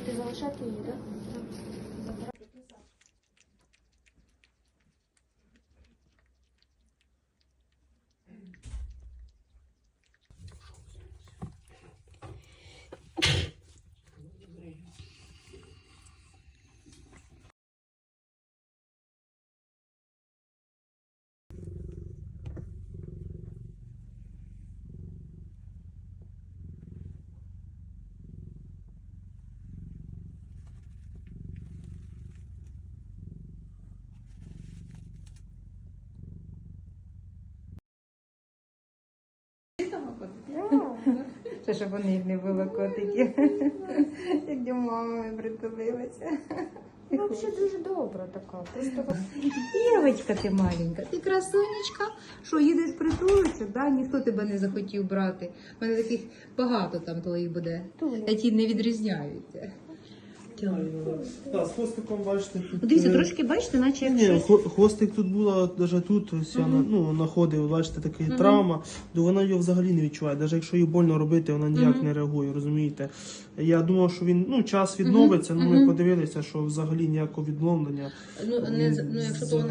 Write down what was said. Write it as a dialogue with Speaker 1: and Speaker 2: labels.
Speaker 1: precisou chateira Це щоб у них не було котиків. Як до мами притулилася.
Speaker 2: Ну, взагалі дуже добра така. Просто
Speaker 1: Дівочка ти маленька, ти красунечка. Що, їдеш притулитися, да? ніхто тебе не захотів брати. У мене таких багато там твоїх буде. Я ті не відрізняються.
Speaker 3: Так, з хвостиком бачите. Тут,
Speaker 1: Ну, Дивіться,
Speaker 3: е,
Speaker 1: трошки бачите, наче як
Speaker 3: Ні,
Speaker 1: щось.
Speaker 3: хво- хвостик тут була, навіть тут, ось я ну, знаходив, бачите, така травма, то вона його взагалі не відчуває. Навіть якщо її больно робити, вона ніяк не реагує, розумієте? Я думав, що він ну, час відновиться, ну ми подивилися, що взагалі ніякого відновлення.
Speaker 1: Ну, не, з- ну, якщо то вона